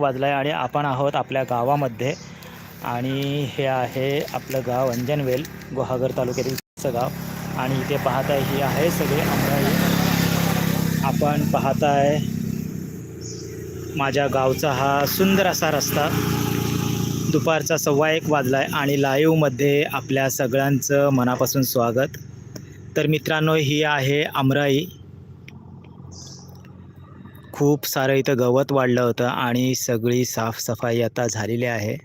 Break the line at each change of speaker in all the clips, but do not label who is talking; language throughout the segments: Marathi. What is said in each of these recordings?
वाजला आहे आणि आपण आहोत आपल्या गावामध्ये. आणि हे आहे आपलं गाव अंजनवेल गुहागर तालुक्यातील गाव. आणि इथे पाहत आहे ही आहे सगळे अमराई. आपण पाहत आहे माझ्या गावचा हा सुंदर असा रस्ता. दुपारचा सव्वा एक वाजला आहे आणि लाईव्हमध्ये आपल्या सगळ्यांचं मनापासून स्वागत. तर मित्रांनो ही आहे अमराई. खूप सारं इथं गवत वाढलं होतं आणि सगळी साफसफाई आता झालेली आहे.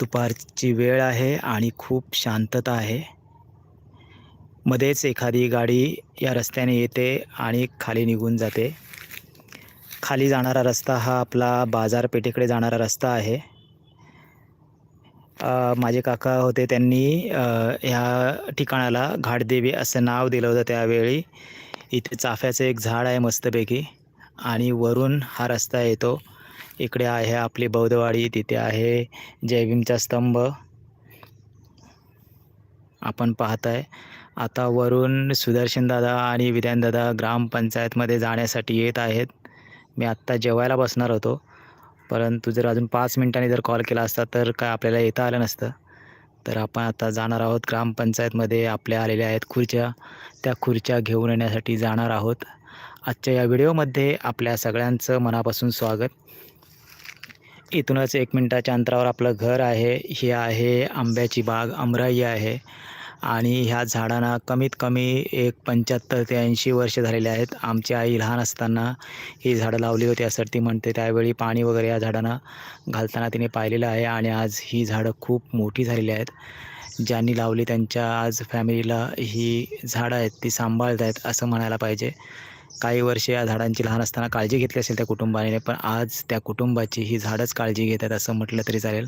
दुपारची वेळ आहे आणि खूप शांतता आहे. मध्येच एखादी गाडी या रस्त्याने येते आणि खाली निघून जाते. खाली जाणारा रस्ता हा आपला बाजारपेठेकडे जाणारा रस्ता आहे. माझे काका होते त्यांनी ह्या ठिकाणाला घाटदेवी असं नाव दिलं होतं त्यावेळी. इथे चाफ्याचं एक झाड आहे मस्तपैकी आणि वरून हा रस्ता येतो. इकडे आहे आपली बौद्धवाडी तिथे आहे जयभीमचा स्तंभ. आपण पाहत आहे आता वरून सुदर्शनदादा आणि विधानदादा ग्रामपंचायतमध्ये जाण्यासाठी येत आहेत. मी आत्ता जेवायला बसणार होतो. परंतु जर अजून पाच मिनिटांनी जर कॉल केला असता तर काय आपल्याला येता आलं नसतं. तर आपण आता जाणार आहोत ग्रामपंचायतमध्ये. आपल्या आलेल्या आहेत खुर्च्या. त्या खुर्च्या घेऊन येण्यासाठी जाणार आहोत. आजच्या या व्हिडिओमध्ये आपल्या सगळ्यांचं मनापासून स्वागत. इथूनच एक मिनटाच्या अंतरावर आपलं घर आहे. ही आहे आंब्याची बाग. अमराई आहे. आणि ह्या झाडांना कमीत कमी एक पंच्याहत्तर ते ऐंशी वर्ष झालेले आहेत. आमची आई लहान असताना ही झाडं लावली होती असं ती म्हणते. त्यावेळी पाणी वगैरे या झाडांना घालताना तिने पाहिलेलं आहे आणि आज ही झाडं खूप मोठी झालेली आहेत. ज्यांनी लावली त्यांच्या आज फॅमिलीला ही झाडं आहेत ती सांभाळत आहेत असं म्हणायला पाहिजे. काही वर्षे या झाडांची लहान असताना काळजी घेतली असेल त्या कुटुंबाने पण आज त्या कुटुंबाची ही झाडंच काळजी घेत आहेत असं म्हटलं तरी चालेल.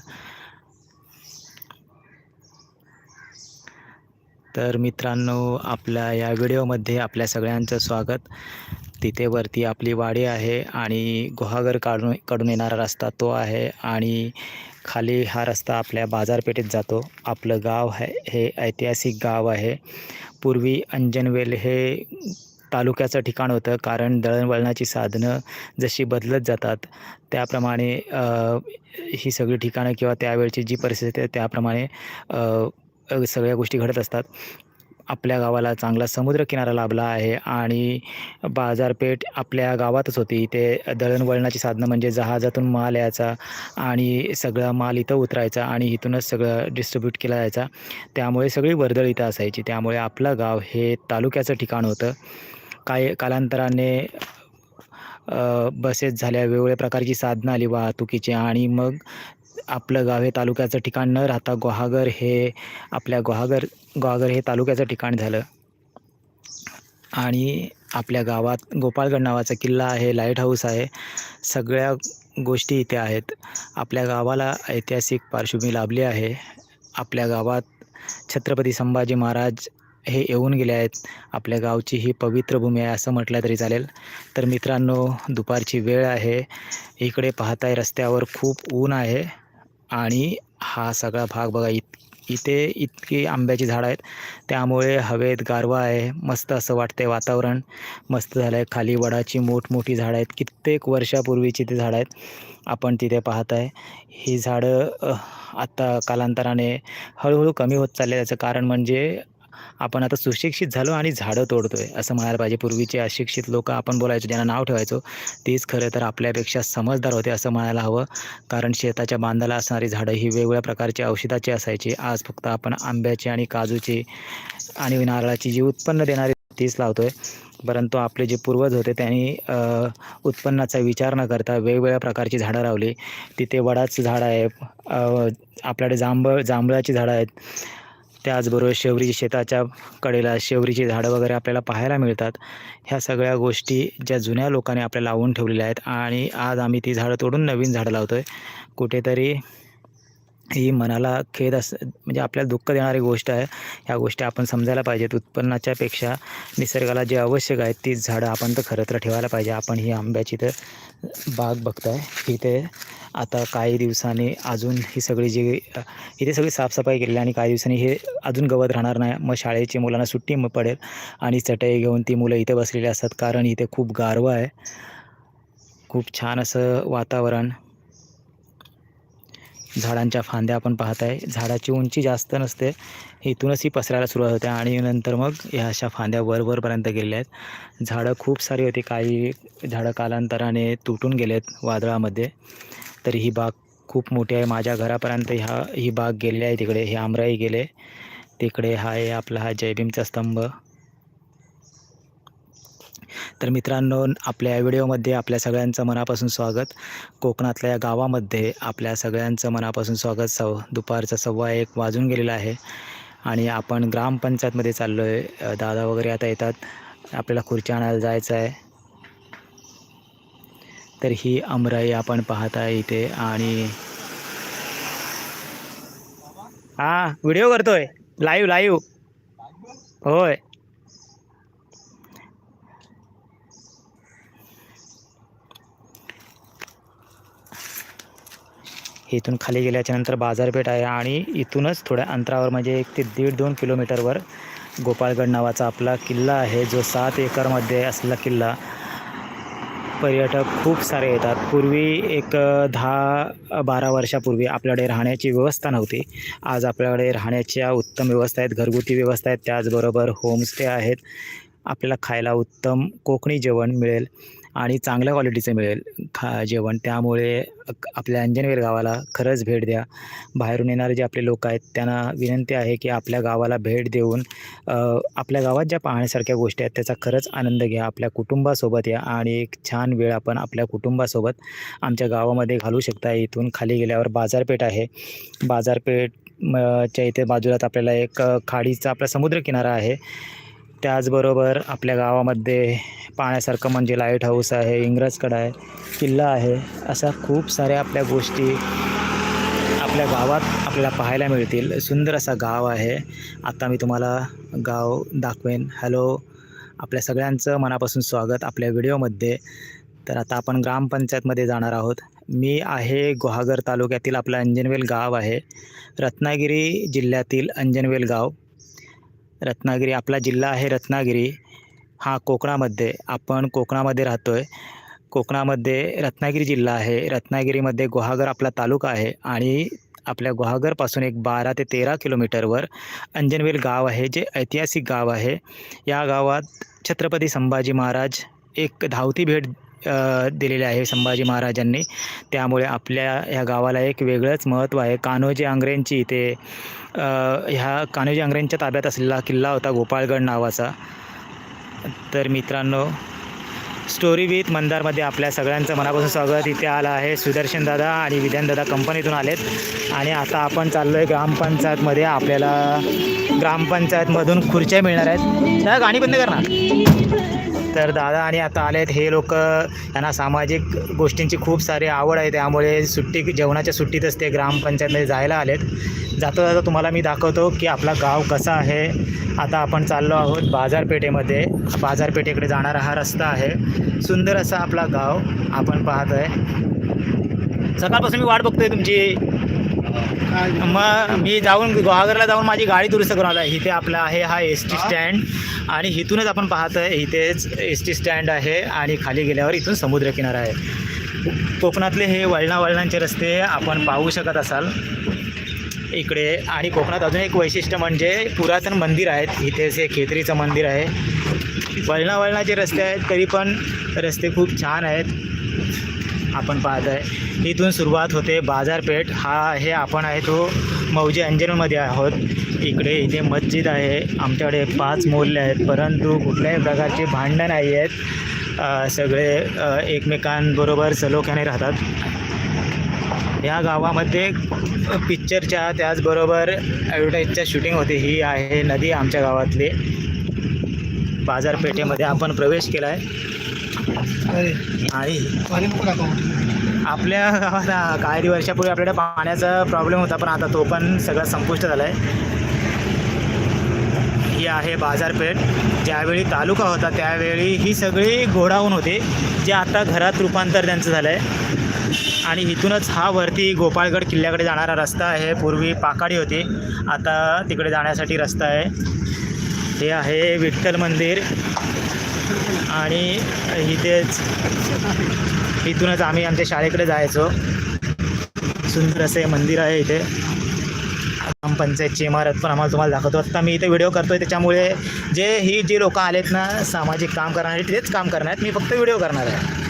तर मित्रांनो आपल्या या व्हिडिओमध्ये आपल्या सगळ्यांचं स्वागत. तिथे वरती आपली वाडी आहे आणि गुहागर काढून कडून येणारा रस्ता तो आहे आणि खाली हा रस्ता आपल्या बाजारपेठेत जातो. आपलं गाव आहे हे ऐतिहासिक गाव आहे. पूर्वी अंजनवेल हे तालुक्याचं ठिकाण होतं कारण दळणवळणाची साधनं जशी बदलत जातात त्याप्रमाणे ही सगळी ठिकाणं किंवा त्यावेळची जी परिस्थिती आहे त्याप्रमाणे सगळ्या गोष्टी घडत असतात. आपल्या गावाला चांगला समुद्रकिनारा लाभला आहे आणि बाजारपेठ आपल्या गावातच होती. ते दळणवळणाची साधनं म्हणजे जहाजातून माल यायचा आणि सगळा माल इथं उतरायचा आणि इथूनच सगळं डिस्ट्रीब्यूट केला जायचा. त्यामुळे सगळी वर्दळ इथं असायची. त्यामुळे आपलं गाव हे तालुक्याचं ठिकाण होतं. काही कालांतराने बसेस झाल्या वेगवेगळ्या प्रकारची साधनं आली वाहतुकीची आणि मग आपलं गाव हे तालुक्याचं ठिकाण न राहता गुहागर हे आपल्या गुहागर गुहागर हे तालुक्याचं ठिकाण झालं. आणि आपल्या गावात गोपाळगड नावाचा किल्ला आहे लाइट हाऊस आहे. सगळ्या गोष्टी इथे आहेत. आपल्या गावाला ऐतिहासिक पार्श्वभूमी लाभली आहे. आपल्या गावात छत्रपती संभाजी महाराज हे येऊन गेले आहेत. आपल्या गावची ही पवित्र भूमी आहे असं म्हटलं तरी चालेल. तर मित्रांनो दुपारची वेळ आहे. इकडे पाहताय रस्त्यावर खूप ऊन आहे. आणि हा सगळा भाग बघा इत इथे इतकी आंब्याची झाडं आहेत. त्यामुळे हवेत गारवा आहे मस्त असं वाटते वातावरण. मस्त झालं आहे खाली वडाची मोठमोठी झाडं आहेत. कित्येक वर्षापूर्वीची ती झाडं आहेत. आपण तिथे पाहत आहे ही झाडं आत्ता कालांतराने हळूहळू कमी होत चालले त्याचं कारण म्हणजे आपण आता सुशिक्षित झालो आणि झाडं तोडतोय असं म्हणायला पाहिजे. पूर्वीचे अशिक्षित लोक आपण बोलायचो ज्यांना नाव ठेवायचो तेच खरं तर आपल्यापेक्षा समजदार होते असं म्हणायला हवं. कारण शेताच्या बांधाला असणारी झाडं ही वेगवेगळ्या प्रकारची औषधाची असायची. आज फक्त आपण आंब्याची आणि काजूची आणि नारळाची जी उत्पन्न देणारी तीच लावतोय. परंतु आपले जे पूर्वज होते त्यांनी उत्पन्नाचा विचार न करता वेगवेगळ्या प्रकारची झाडं लावली. तिथे वडाचं झाड आहे आपल्याकडे जांभळ जांभळाची झाडं आहेत. त्याचबरोबर शेवरीची शेताच्या कडेला शेवरीची झाडं वगैरे आपल्याला पाहायला मिळतात. ह्या सगळ्या गोष्टी ज्या जुन्या लोकांनी आपल्याला लावून ठेवलेल्या आहेत आणि आज आम्ही ती झाडं तोडून नवीन झाडं लावतो आहे कुठेतरी ही मनाला खेद अस म्हणजे आपल्याला दुःख देणारी गोष्ट आहे ह्या गोष्टी आपण समजायला पाहिजेत. उत्पन्नाच्या पेक्षा निसर्गाला जे आवश्यक आहे तीच झाडं आपण तर खरं तर ठेवायला पाहिजे. आपण ही आंब्याची तर बाग बघताय. इथे आता काही दिवसांनी अजून ही सगळी जी इथे सगळी साफसफाई केलेली आहे आणि काही दिवसांनी हे अजून गवत राहणार नाही. मग शाळेची मुलांना सुट्टी मग पडेल आणि चटई घेऊन ती मुलं इथे बसलेली असतात. कारण इथे खूप गारवा आहे. खूप छान असं वातावरण. झाडांच्या फांद्या आपण पाहत आहे झाडाची उंची जास्त नसते. इथूनच ही पसरायला सुरुवात होते आणि नंतर मग ह्या अशा फांद्या वरवरपर्यंत गेलेल्या आहेत. झाडं खूप सारी होती. काही झाडं कालांतराने तुटून गेले आहेत वादळामध्ये. तर ही बाग खूप मोठी आहे. माझ्या घरापर्यंत ह्या ही बाग गेलेली आहे तिकडे. हे आमराई गेले. तिकडे हा आहे आपला हा जयभीमचा स्तंभ. तर मित्रांनो आपल्या व्हिडिओमध्ये आपल्या सगळ्यांचं मनापासून स्वागत. कोकणातल्या या गावामध्ये आपल्या सगळ्यांचं मनापासून स्वागत. सव दुपारचा सव्वा एक वाजून गेलेला आहे आणि आपण ग्रामपंचायतमध्ये चाललो आहे दादा वगैरे आता येतात. आपल्याला खुर्ची आणायला जायचं आहे. तर ही अमराई आपण पाहत आहे इथे आणि हां व्हिडिओ करतोय. Live live. होय. इथून खाली गेल्याच्यानंतर बाजारपेठ आहे आणि इथूनच थोड्या अंतरावर म्हणजे एक ते दीड दोन किलोमीटरवर गोपाळगड नावाचा आपला किल्ला आहे जो सात एकरमध्ये असलेला किल्ला. पर्यटक खूप सारे येतात. पूर्वी एक दहा बारा वर्षापूर्वी आपल्याकडे राहण्याची व्यवस्था नव्हती. आज आपल्याकडे राहण्याच्या उत्तम व्यवस्था आहेत घरगुती व्यवस्था आहेत. त्याचबरोबर होमस्टे आहेत. आपल्याला खायला उत्तम कोकणी जेवण मिळेल आणि चांगल्या क्वालिटीचं मिळेल. खा जेवण. त्यामुळे आपल्या अंजनवेल गावाला खरंच भेट द्या. बाहेरून येणारे जे आपले लोक आहेत त्यांना विनंती आहे की आपल्या गावाला भेट देऊन आपल्या गावात ज्या पाहण्यासारख्या गोष्टी आहेत त्याचा खरंच आनंद घ्या. आपल्या कुटुंबासोबत या आणि एक छान वेळ आपण आपल्या कुटुंबासोबत आमच्या गावामध्ये घालू शकता. इथून खाली गेल्यावर बाजारपेठ आहे. बाजारपेठ च्या इथे बाजूलाच आपल्याला एक खाडीचा आपला समुद्रकिनारा आहे. त्याचबरोबर आपल्या गावामध्ये पाहण्यासारखं म्हणजे लाइट हाऊस आहे इंग्रजकडा आहे किल्ला आहे अशा खूप साऱ्या आपल्या गोष्टी आपल्या गावात आपल्याला पाहायला मिळतील. सुंदर असा गाव आहे. आता मी तुम्हाला गाव दाखवेन. हॅलो आपल्या सगळ्यांचं मनापासून स्वागत आपल्या व्हिडिओमध्ये. तर आता आपण ग्रामपंचायतमध्ये जाणार आहोत. मी आहे गुहागर तालुक्यातील आपलं अंजनवेल गाव आहे. रत्नागिरी जिल्ह्यातील अंजनवेल गाव. रत्नागिरी आपला जिल्हा आहे रत्नागिरी. हा कोकणामध्ये आपण कोकणामध्ये राहतो आहे कोकणामध्ये रत्नागिरी जिल्हा आहे. रत्नागिरीमध्ये गुहागर आपला तालुका आहे आणि आपल्या गुहागरपासून एक बारा ते तेरा किलोमीटरवर अंजनवेल गाव आहे जे ऐतिहासिक गाव आहे. या गावात छत्रपती संभाजी महाराज एक धावती भेट दिलेले आहे संभाजी महाराजांनी. त्यामुळे आपल्या ह्या गावाला एक वेगळंच महत्त्व आहे. कान्होजी आंग्रेंची इथे ह्या कान्होजी आंग्रेंच्या ताब्यात असलेला किल्ला होता गोपाळगड नावाचा. तर मित्रांनो स्टोरी विथ मंदारमध्ये आपल्या सगळ्यांचं मनापासून स्वागत. इथे आलं आहे सुदर्शन दादा आणि विधान दादा कंपनीतून आलेत. आणि आता आपण चाललो आहे ग्रामपंचायतमध्ये. आपल्याला ग्रामपंचायतमधून खुर्च्या मिळणार आहेत. दादा गाणी बंद करणार तर दादा आणि आता आले आहेत हे लोक यांना सामाजिक गोष्टींची खूप सारी आवड आहे त्यामुळे सुट्टी जेवणाच्या सुट्टीतच ते ग्रामपंचायतमध्ये जायला आलेत. जाता जाता तुम्हाला मी दाखवतो की आपला गाव कसा आहे. आता आपण चाललो आहोत बाजारपेठेमध्ये. बाजारपेठेकडे जाणारा हा रस्ता आहे. सुंदर असा आपला गाव आपण पाहत आहे सकाळपासून मी वाट बघतोय तुमची. मग मी जाऊन गुहागरला जाऊन माझी गाडी दुरुस्त करून आला इथे आपला आहे हा एस टी स्टँड आणि इथूनच आपण पाहत आहे इथेच एस टी स्टँड आहे आणि खाली गेल्यावर इथून समुद्रकिनारा आहे. कोकणातले हे वळणा वळणांचे रस्ते आपण पाहू शकत असाल. इकडे आणि कोकणात अजून एक वैशिष्ट्य म्हणजे पुरातन मंदिर आहेत. इथेच हे खेत्रीचं मंदिर आहे. वळणा वळणाचे रस्ते आहेत तरी पण रस्ते खूप छान आहेत. आपण पाहत आहे इथून सुरुवात होते बाजारपेठ. हा हे आपण आहे तो मौजे अंजनमध्ये आहोत. इकडे इथे मस्जिद आहे. आमच्याकडे पाच मौल्य आहेत. परंतु कुठल्याही प्रकारचे भांडणं नाही आहेत. सगळे एकमेकांबरोबर सलोख्याने राहतात. या गावामध्ये पिक्चरच्या त्याचबरोबर ॲडव्हर्टाईजच्या शूटिंग होते. ही आहे नदी आमच्या गावातली. बाजारपेठेमध्ये आपण प्रवेश केला आहे आपल्या गावात हा, काही वर्षापूर्वी आपल्याकडे पाण्याचा प्रॉब्लेम होता पण आता तो पण सगळा संपुष्ट झाला आहे ही आहे बाजारपेठ. ज्यावेळी तालुका होता त्यावेळी ही सगळी गोडाऊन होते जे आता घरात रूपांतर त्यांचं झालं आहे आणि इथूनच हा वरती गोपाळगड किल्ल्याकडे जाणारा रस्ता आहे. पूर्वी पाकाडी होती आता तिकडे जाण्यासाठी रस्ता आहे. हे आहे विठ्ठल मंदिर. आणि इथेच इथूनच आम्ही आमच्या शाळेकडे जायचो. सुंदर असे मंदिर आहे इथे. ग्रामपंचायतची इमारत पण आम्हाला तुम्हाला दाखवतो. आत्ता मी इथे व्हिडिओ करतोय त्याच्यामुळे जे ही जी लोक आलेत ना सामाजिक काम करणारे तेच काम करणार. आहेत मी फक्त व्हिडिओ करणार आहे.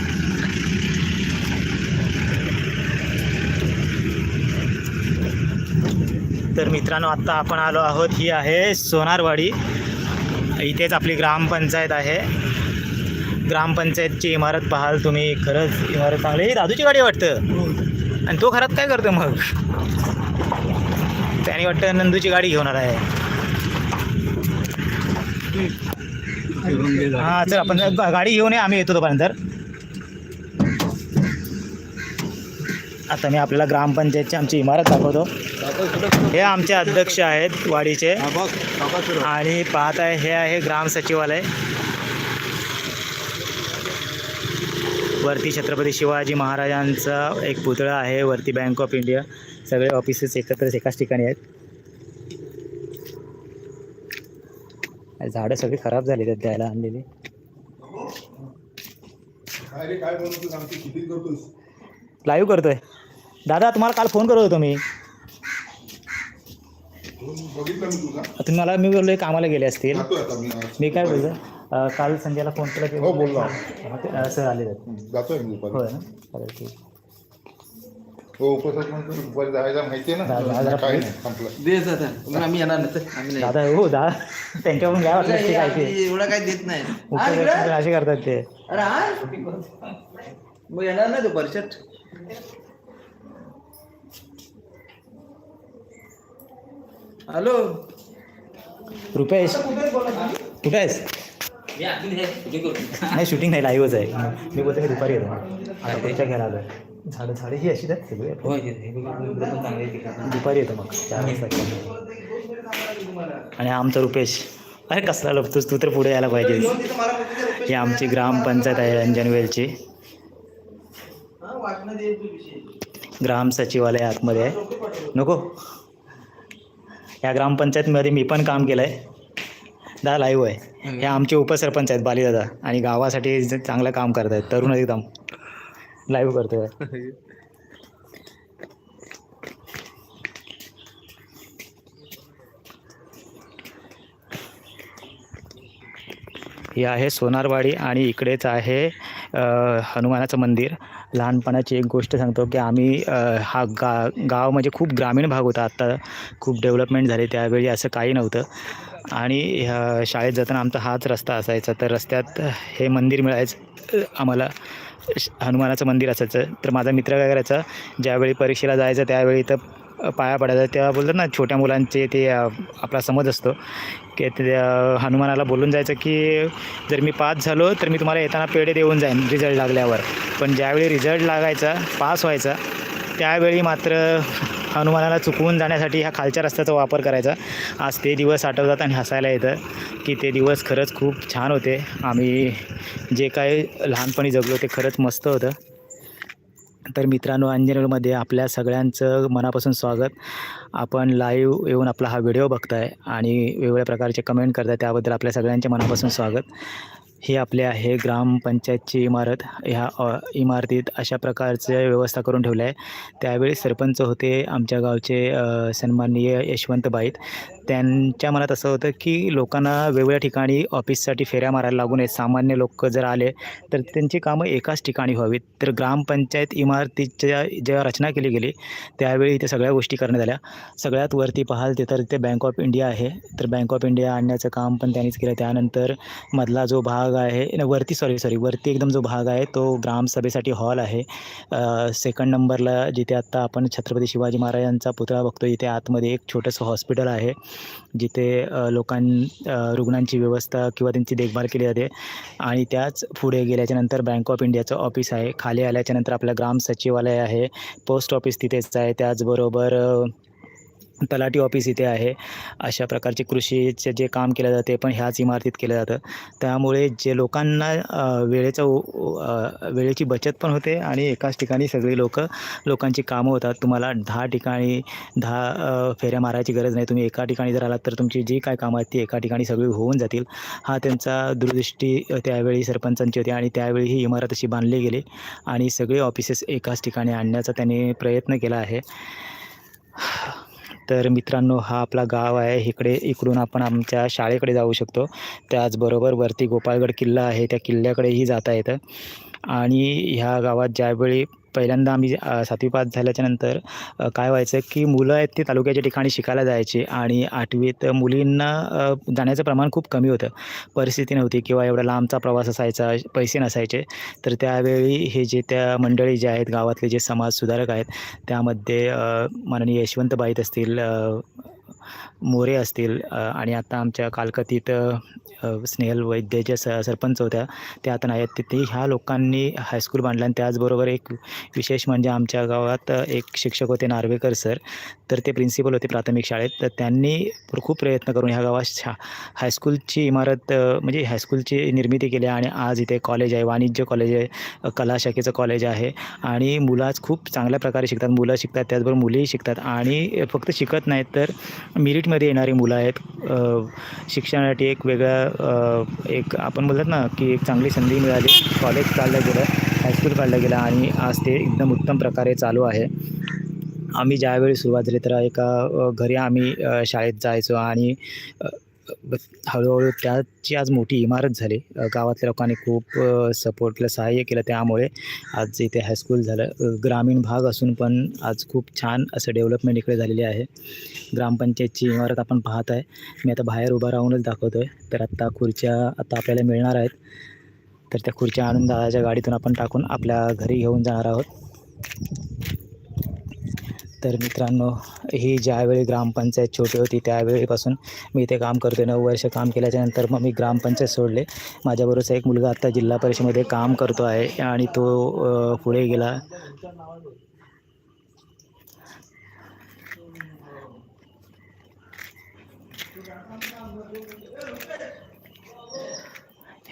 तर मित्रांनो आत्ता आपण आलो आहोत. ही आहे सोनारवाडी. इथेच आपली ग्रामपंचायत आहे. ग्रामपंचायतची इमारत पाहाल तुम्ही खरंच इमारत चांगली. ही दादूची गाडी वाटतं. आणि तो घरात काय करतो मग? त्याने वाटतं नंदूची गाडी घेऊन आला आहे. हां चल आपण गाडी घेऊन ये आम्ही येतो तोपर्यंत. आता मी आपल्याला ग्रामपंचायतची आमची इमारत दाखवतो. हे आमचे अध्यक्ष आहेत वाडीचे. आणि पाहत आहे हे आहे ग्राम सचिवालय. वरती छत्रपती शिवाजी महाराजांचा एक पुतळा आहे वरती बँक ऑफ इंडिया सगळे ऑफिसेस एकत्र एकाच ठिकाणी आहेत. झाडं सगळी खराब झाली आहेत द्यायला आणलेली. लाईव्ह करतोय. दादा तुम्हाला काल फोन करत होतो मी.
बघितलं मी तुझा.
तुम्ही मला मी बोललो कामाला गेले असतील.
मी.
काय बोलतो अं, काल संजयला फोन केला की
हो, बोलला.
अं, सर आले आहेत.
जातोय मी दुपारी
होय ना? चालेल ठीक.
हो म्हणतो दुपारी जायला माहितीये ना?
जा- जा-.
नाही संपलं.
मग आम्ही येणार नाही तर आम्ही नाही.
दादा हो दा त्यांच्याकडून घ्या वाटलं ते काय ते.
आम्ही एवढं काय देत नाही. हा, इकडं?
असे करतात ते.
अरे हा मग येणार नाही दुपारी हॅलो.
रुपेश. कुठे आहेस? नाही शूटिंग नाही लाईव्हच आहे. मी बोलतो दुपारी येतो. आता त्यांच्या घ्यायला आलो झाडं झाडं ही अशीच आहेत सगळे. दुपारी येतो मग. चार वाजता आणि आमचा रुपेश. अरे कसला लपतोस? तू तर पुढे यायला पाहिजे. ही आमची ग्रामपंचायत आहे रंजनवेलची ग्राम सचिवालय आतमध्ये आहे. नको. या ग्रामपंचायतमध्ये मी पण काम केलं आहे दा लाईव्ह आहे. हे आमचे उपसरपंच आहेत बालीदादा आणि गावासाठी चांगलं काम करत आहेत. तरुण एकदम. लाईव्ह करतोय. ही आहे सोनारवाडी आणि इकडेच आहे हनुमानाचं मंदिर. लहानपणाची एक गोष्ट सांगतो की आम्ही हा गा गाव म्हणजे खूप ग्रामीण भाग होता. आत्ता खूप डेव्हलपमेंट झाली त्यावेळी असं काही नव्हतं. आणि शाळेत जाताना आमचा हाच रस्ता असायचा. तर रस्त्यात हे मंदिर मिळायचं आम्हाला श- हनुमानाचं मंदिर असायचं. तर माझा मित्र काय करायचा ज्यावेळी परीक्षेला जायचं त्यावेळी तर पाया पडायचा. तेव्हा बोलतात ना छोट्या मुलांचे ते आपला समज असतो. की ते हनुमानाला बोलून जायचं की जर मी पास झालो तर मी तुम्हाला येताना पेढे देऊन जाईन रिझल्ट लागल्यावर. पण ज्यावेळी रिझल्ट लागायचा पास व्हायचा त्यावेळी मात्र हनुमानाला चुकवून जाण्यासाठी ह्या खालच्या रस्त्याचा वापर करायचा. आज ते दिवस आठवतात आणि हसायला येतं की ते दिवस खरंच खूप छान होते. आम्ही जे काय लहानपणी जगलो ते खरंच मस्त होतं. तर मित्रांनो अंजनेरमध्ये आपल्या सगळ्यांचं मनापासून स्वागत. आपण लाईव्ह येऊन आपला हा व्हिडिओ बघताय आणि वेगवेगळ्या प्रकारचे कमेंट करताय त्याबद्दल आपल्या सगळ्यांचे मनापासून स्वागत. ही आपली आहे ग्रामपंचायतची इमारत. ह्या इमारतीत अशा प्रकारचे व्यवस्था करून ठेवल्या. आहे त्यावेळी सरपंच होते आमच्या गावचे सन्माननीय यशवंत बाईत त्यांच्या मनात असं होतं की लोकांना वेगवेगळ्या ठिकाणी ऑफिससाठी फेऱ्या मारायला लागू नयेत. सामान्य लोक जर आले तर त्यांची कामं एकाच ठिकाणी व्हावीत. तर ग्रामपंचायत इमारतीच्या जेव्हा रचना केली गेली त्यावेळी इथे सगळ्या गोष्टी करण्यात आल्या. सगळ्यात वरती पाहाल ते तर इथे बँक ऑफ इंडिया आहे. तर बँक ऑफ इंडिया आणण्याचं काम पण त्यांनीच केलं. त्यानंतर मधला जो भाग आहे न, वरती सॉरी सॉरी वरती एकदम जो भाग आहे तो ग्रामसभेसाठी हॉल आहे. सेकंड नंबरला जिथे आत्ता आपण छत्रपती शिवाजी महाराजांचा पुतळा बघतो इथे आतमध्ये एक छोटंसं हॉस्पिटल आहे. जिथे लोकां रुग्णांची व्यवस्था किंवा त्यांची देखभाल केली जाते. आणि त्याच पुढे गेल्याच्यानंतर बँक ऑफ इंडियाचं ऑफिस आहे. खाली आल्याच्यानंतर आपलं ग्राम सचिवालय आहे. पोस्ट ऑफिस तिथेच आहे. त्याचबरोबर तलाठी ऑफिस इथे आहे. अशा प्रकारचे कृषीचे जे काम केलं जाते पण ह्याच इमारतीत केलं जातं. त्यामुळे जे लोकांना वेळेचा वेळेची बचत पण होते आणि एकाच ठिकाणी सगळी लोक लोकांची कामं होतात. तुम्हाला दहा ठिकाणी दहा फेऱ्या मारायची गरज नाही. तुम्ही एका ठिकाणी जर आलात तर तुमची जी काय कामं आहेत ती एका ठिकाणी सगळी होऊन जातील. हा त्यांचा दूरदृष्टी त्यावेळी सरपंचांची होती आणि त्यावेळी ही इमारत अशी बांधली गेली आणि सगळे ऑफिसेस एकाच ठिकाणी आणण्याचा त्यांनी प्रयत्न केला आहे. तर मित्रांनो हा आपला गाव आहे. इकडे इकडून आपण आमच्या शाळेकडे जाऊ शकतो. त्याचबरोबर वरती गोपाळगड किल्ला आहे. त्या किल्ल्याकडेही जाता येतं. आणि ह्या गावात ज्यावेळी पहिल्यांदा आम्ही सातवी पास झाल्याच्यानंतर काय व्हायचं की मुलं आहेत ते तालुक्याच्या ठिकाणी शिकायला जायचे आणि आठवीत मुलींना जाण्याचं प्रमाण खूप कमी होतं. परिस्थिती नव्हती किंवा एवढा लांबचा प्रवास असायचा पैसे नसायचे. तर त्यावेळी हे जे त्या मंडळी जे आहेत गावातले जे समाजसुधारक आहेत त्यामध्ये अ, माननीय यशवंतबाईत असतील मोरे असतील आणि आता आमच्या कालकथित स्नेहल वैद्य ज्या स सरपंच होत्या त्या आता नाहीत तिथे ह्या लोकांनी हायस्कूल बांधलं आणि त्याचबरोबर एक विशेष म्हणजे आमच्या गावात एक शिक्षक होते नार्वेकर सर. तर ते प्रिन्सिपल होते प्राथमिक शाळेत. तर त्यांनी खूप प्रयत्न करून ह्या गावात शा हायस्कूलची इमारत म्हणजे हायस्कूलची निर्मिती केली आणि आज इथे कॉलेज आहे वाणिज्य कॉलेज आहे कला शाखेचं कॉलेज आहे. आणि मुलं आज खूप चांगल्या प्रकारे शिकतात मुलं शिकतात त्याचबरोबर मुलीही शिकतात. आणि फक्त शिकत नाहीत तर मध्ये येणारी मुलं आहेत. शिक्षणासाठी एक वेगळा एक आपण बोलतात ना की एक चांगली संधी मिळाली. कॉलेज काढलं गेलं हायस्कूल काढलं गेलं आणि आज ते एकदम उत्तम प्रकारे चालू आहे. आम्ही ज्यावेळी सुरुवात झाली तर एका घरी आम्ही शाळेत जायचो आणि हळूहळू त्याची आज मोठी इमारत झाली. गावातल्या लोकांनी खूप सपोर्टला सहाय्य केलं त्यामुळे आज इथे हायस्कूल झालं. ग्रामीण भाग असून पण आज खूप छान असं डेव्हलपमेंट इकडे झालेली आहे. ग्रामपंचायतची इमारत आपण पाहत आहे. मी आता बाहेर उभा राहूनच दाखवतो आहे तर आत्ता खुर्च्या आता आपल्याला मिळणार आहेत. तर त्या खुर्च्या आणून दादाच्या गाडीतून आपण टाकून आपल्या घरी घेऊन जाणार आहोत. तर मित्रांनो ही ज्यावेळी ग्रामपंचायत छोटी होती त्यावेळीपासून मी इथे काम करतो नऊ वर्ष काम केल्याच्यानंतर मग मी ग्रामपंचायत सोडले. माझ्याबरोबरचा एक मुलगा आत्ता जिल्हा परिषदेमध्ये काम करतो आहे आणि तो पुढे गेला.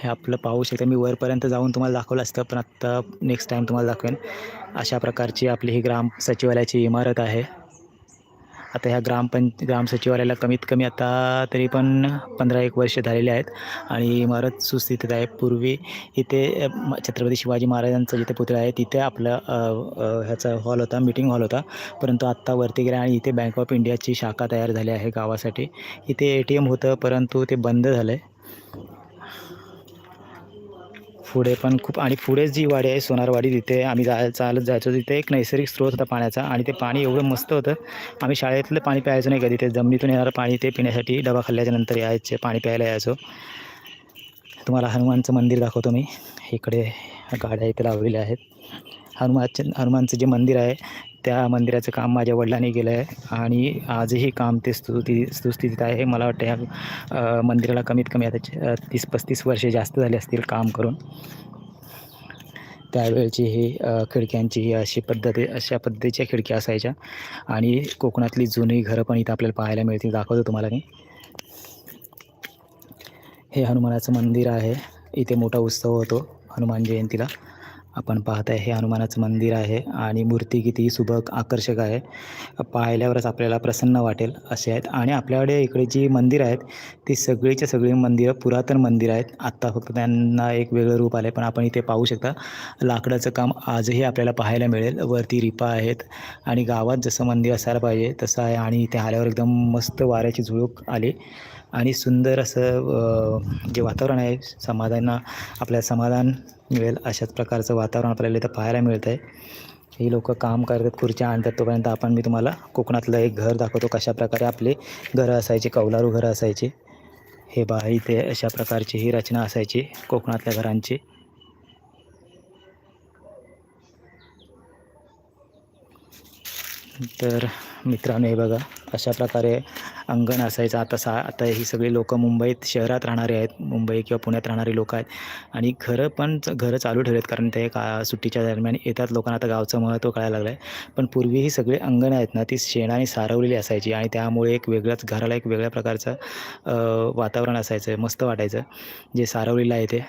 हे आपलं पाहू शकता मी वरपर्यंत जाऊन तुम्हाला दाखवलं असतं पण आत्ता नेक्स्ट टाईम तुम्हाला दाखवेन. अशा प्रकारची आपली ही ग्राम सचिवालयाची इमारत आहे. आता ह्या ग्रामपं ग्राम सचिवालयाला कमीत कमी आता तरी पण पंधरा एक वर्ष झालेली आहेत. आणि इमारत सुस्थितीत आहे. पूर्वी इथे म- छत्रपती शिवाजी महाराजांचं जिथे पुतळा आहे तिथे आपलं ह्याचा हॉल होता मीटिंग हॉल होता. परंतु आत्ता वरती गेला आणि इथे बँक ऑफ इंडियाची शाखा तयार झाली आहे गावासाठी. इथे ए टी एम होतं परंतु ते बंद झालं आहे पुढे पण खूप आणि पुढे जी वाडी आहे सोनारवाडी तिथे आम्ही जाय चालत जायचो. तिथे एक नैसर्गिक स्रोत होता पाण्याचा आणि ते पाणी एवढं मस्त होतं. आम्ही शाळेतलं पाणी प्यायचो नाही कधी. ते जमिनीतून येणारं पाणी ते पिण्यासाठी डबा खाल्ल्याच्या नंतर यायचे पाणी प्यायला यायचो. तुम्हाला हनुमानचं मंदिर दाखवतो मी. इकडे गाड्या इथे लावलेल्या आहेत. हनुमानचे हनुमानचं जे मंदिर आहे त्या मंदिराचं काम माझ्या वडिलांनी केलं आहे आणि आजही काम ते स्तुती सुस्थितीत आहे. मला वाटतं ह्या मंदिराला कमीत कमी आता तीस पस्तीस वर्षे जास्त झाले असतील काम करून. त्यावेळची ही खिडक्यांची ही अशी पद्धती अशा पद्धतीच्या खिडक्या असायच्या आणि कोकणातली जुनी घरं पण इथं आपल्याला पाहायला मिळतील. दाखवतो तुम्हाला मी. हे हनुमानाचं मंदिर आहे. इथे मोठा उत्सव होतो हनुमान जयंतीला. आपण पाहत आहे हे हनुमानाचं मंदिर आहे आणि मूर्ती किती सुबक आकर्षक आहे. पाहिल्यावरच आपल्याला प्रसन्न वाटेल असे आहेत. आणि आपल्याकडे इकडे जी मंदिरं आहेत ती सगळीच्या सगळी मंदिरं पुरातन मंदिरं आहेत. आत्ता फक्त त्यांना एक वेगळं रूप आलं आहे पण आपण इथे पाहू शकता लाकडाचं काम आजही आपल्याला पाहायला मिळेल. वरती रिपा आहेत आणि गावात जसं मंदिर असायला पाहिजे तसं आहे. आणि इथे आल्यावर एकदम मस्त वाऱ्याची झुळूक आली. आणि सुंदर असं जे वातावरण आहे समाधान आपल्याला समाधान मिळेल अशाच प्रकारचं वातावरण आपल्याला इथं पाहायला मिळतं आहे ही लोक काम करतात खुर्च्या आणतात तोपर्यंत आपण मी तुम्हाला कोकणातलं एक घर दाखवतो कशा प्रकारे आपले घरं असायचे कौलारू घरं असायचे. हे बा इथे अशा प्रकारची ही रचना असायची कोकणातल्या घरांची. तर मित्रांनो हे बघा अशा प्रकारे अंगण असायचं. आता सा आता ही सगळी लोकं मुंबईत शहरात राहणारे आहेत मुंबई किंवा पुण्यात राहणारी लोकं आहेत. आणि घरं पण घरं चालू ठेवलेत कारण ते का सुट्टीच्या दरम्यान येतात लोकांना. आता गावचं महत्त्व कळायला लागलं आहे पण पूर्वी ही सगळी अंगणं आहेत ना ती शेणाने सारवलेली असायची. आणि त्यामुळे एक वेगळंच घराला एक वेगळ्या प्रकारचं वातावरण असायचं मस्त वाटायचं. जे सारवलेलं आहे ते.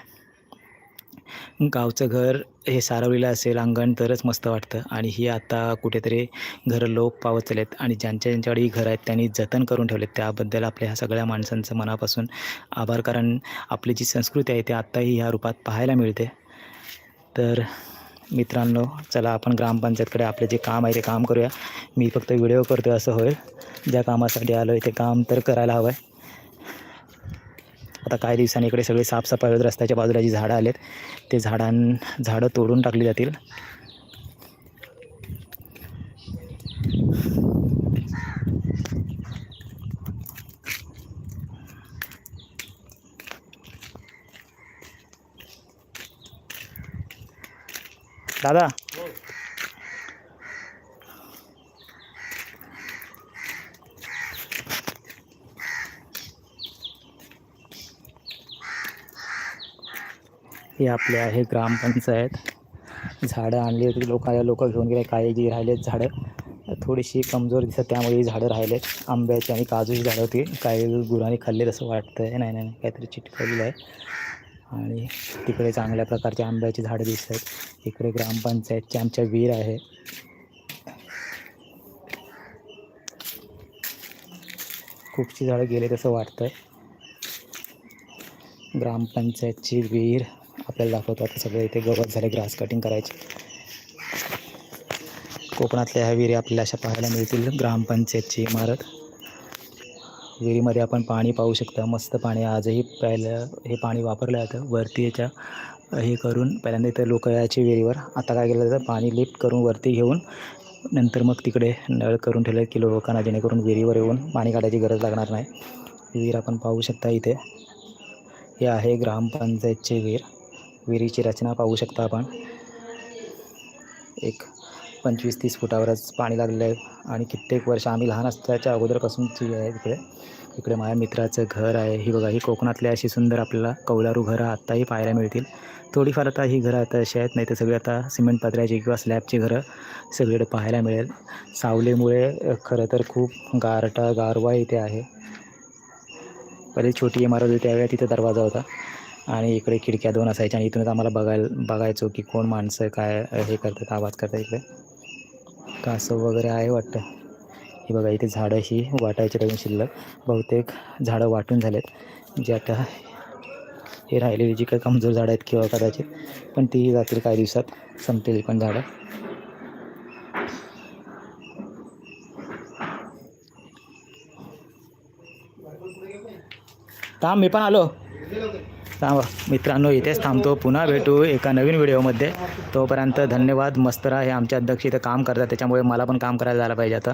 गावचं घर हे सारवलेलं असेल अंगण तरच मस्त वाटतं. आणि ही आता कुठेतरी घरं लोप पावत चाललेत आणि ज्यांच्या ज्यांच्याकडे ही घरं आहेत त्यांनी जतन करून ठेवलेत. त्याबद्दल आपल्या ह्या सगळ्या माणसांचं मनापासून आभार. कारण आपली जी संस्कृती आहे ती आत्ताही ह्या रूपात पाहायला मिळते. तर मित्रांनो चला आपण ग्रामपंचायतकडे आपले जे काम आहे ते काम करूया. मी फक्त व्हिडिओ करतो आहे असं होईल. ज्या कामासाठी आलो आहे ते काम तर करायला हवं आहे आता काही दिवसांनी इकडे सगळे साफसफाई होत रस्त्याच्या बाजूला जी झाडं आलेत ते झाडां झाडं तोडून टाकली जातील. दादा हे आपले आहे ग्रामपंचायत. झाडं आणली होती लोकांना लोक घेऊन गेले काही जी राहिलेत झाडं. थोडीशी कमजोर दिसत त्यामुळे ही झाडं राहिलेत. आंब्याची आणि काजूची झाडं होती. काही गुरांनी खाल्ले असं वाटतं आहे नाही नाही नाही, काहीतरी चिटकवलेलं आहे. आणि तिकडे चांगल्या प्रकारची आंब्याची झाडं दिसत आहेत इकडे ग्रामपंचायतची आमच्या विहीर आहे. खूपशी झाडं गेले तसं वाटतं ग्रामपंचायतची विहीर आपल्याला दाखवतो. आता सगळं इथे गवत झाले ग्रास कटिंग करायचे. कोकणातल्या ह्या विहिरी आपल्याला अशा पाहायला मिळतील. ग्रामपंचायतची इमारत. विहिरीमध्ये आपण पाणी पाहू शकता. मस्त पाणी. आजही प्यायला हे पाणी वापरलं जातं. वरती याच्या हे करून पहिल्यांदा इथं लोक यायचे विहिरीवर. आता काय केलं जातं? पाणी लिफ्ट करून वरती घेऊन नंतर मग तिकडे नळ करून ठेवले की लोकांना जेणेकरून विहिरीवर येऊन पाणी काढायची गरज लागणार नाही. विहीर आपण पाहू शकता इथे. हे आहे ग्रामपंचायतची विहीर. विहिरीची रचना पाहू शकता आपण. एक पंचवीस तीस फुटावरच पाणी लागलेलं आहे आणि कित्येक वर्ष आम्ही लहान असल्याच्या अगोदरपासूनची आहे तिकडे इकडे माझ्या मित्राचं घर आहे. ही बघा ही कोकणातली अशी सुंदर आपल्याला कौलारू घरं आत्ताही पाहायला मिळतील. थोडीफार आता ही घरं आता अशी आहेत नाही तर सगळी आता सिमेंट पत्र्याची किंवा स्लॅबची घरं सगळीकडे पाहायला मिळेल. सावलीमुळे खरं तर खूप गारटा गारवा इथे आहे. पहिले छोटी इमारत होती त्यावेळी तिथं दरवाजा होता. आणि इकडे खिडक्या दोन असायच्या आणि इथूनच आम्हाला बघायला बघायचो की कोण माणसं काय हे करतात आवाज करतात इकडे. कासव वगैरे आहे वाटतं. हे बघा इथे झाडं ही वाटायची टाकून शिल्लक. बहुतेक झाडं वाटून झालेत. जे आता हे राहिलेली जी काही कमजोर झाडं आहेत किंवा कदाचित पण ती जातील काही दिवसात. संपतील पण झाडं. थांब मी पण आलो. थांबा. मित्रांनो इथेच थांबतो. पुन्हा भेटू एका नवीन व्हिडिओमध्ये. तोपर्यंत धन्यवाद. मस्त राहा. हे आमचे अध्यक्ष इथं काम करतात. त्याच्यामुळे मला पण काम करायला जायला पाहिजे आता.